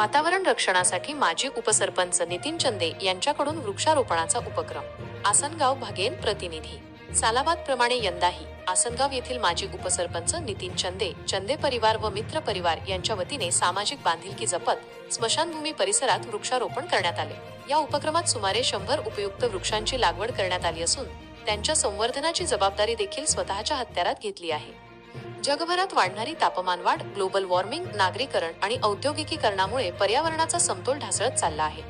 वातावरण रक्षणासाठी माजी उपसरपंच नितीन चंदे यांच्याकडून वृक्षारोपणाचा उपक्रम. आसनगाव भगेन प्रतिनिधी. सालाबाद प्रमाणे यंदाही आसनगाव येथील माजी उपसरपंच नितीन चंदे चंदे परिवार व मित्र परिवार यांच्या वतीने सामाजिक बांधिलकी जपत स्मशानभूमी परिसरात वृक्षारोपण करण्यात आले. या उपक्रमात सुमारे शंभर उपयुक्त वृक्षांची लागवड करण्यात आली असून त्यांच्या संवर्धनाची जबाबदारी देखील स्वतःच्या हत्यारात घेतली आहे. जगभरात वाढणारी तापमानवाढ ग्लोबल वॉर्मिंग नागरीकरण आणि औद्योगिकीकरणामुळे पर्यावरणाचा समतोल ढासळत चालला आहे.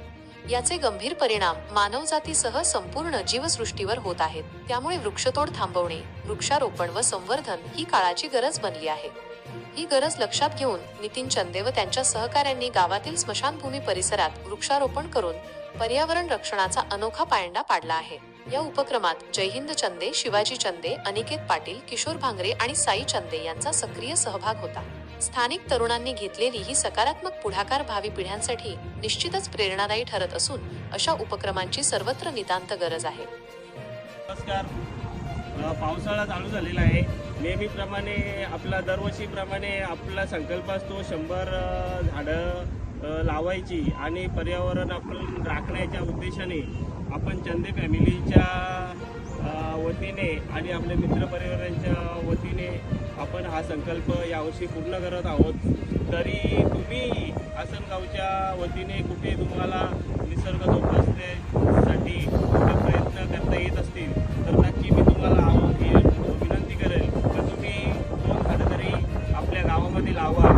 याचे गंभीर परिणाम मानवजातीसह संपूर्ण जीवसृष्टीवर होत आहेत. त्यामुळे वृक्षतोड थांबवणे वृक्षारोपण व संवर्धन ही काळाची गरज बनली आहे. ही गरज लक्षात घेऊन नितीन चंदे व त्यांच्या सहकाऱ्यांनी गावातील स्मशानभूमी परिसरात वृक्षारोपण करून पर्यावरण रक्षणाचा अनोखा पायंडा पाडला आहे. या उपक्रमात जयहिंद चंदे शिवाजी चंदे अनिकेत पाटील किशोर भांगरे आणि साई चंदे यांचा सक्रिय सहभाग होता. स्थानिक तरुणांनी घेतलेली ही सकारात्मक पुढाकार भावी पिढ्यांसाठी निश्चितच प्रेरणादायी ठरत असून अशा उपक्रमांची सर्वत्र नितांत गरज आहे. नमस्कार. पावसाळा चालू झालेला आहे. नेहमीप्रमाणे आपला दरवर्षीप्रमाणे आपला संकल्प असतो शंभर झाडं लावायची आणि पर्यावरण आपण राखण्याच्या उद्देशाने आपण चंदे फॅमिलीच्या वतीने आणि आपल्या मित्रपरिवारांच्या वतीने आपण हा संकल्प यावर्षी पूर्ण करत आहोत. तरी तुम्ही आसनगावच्या वतीने कुठे तुम्हाला निसर्ग जोपासण्यासाठी कुठे प्रयत्न करता येत असतील तर नक्की मी तुम्हाला आव विनंती करेल तर तुम्ही दोन खातं तरी आपल्या गावामध्ये लावा.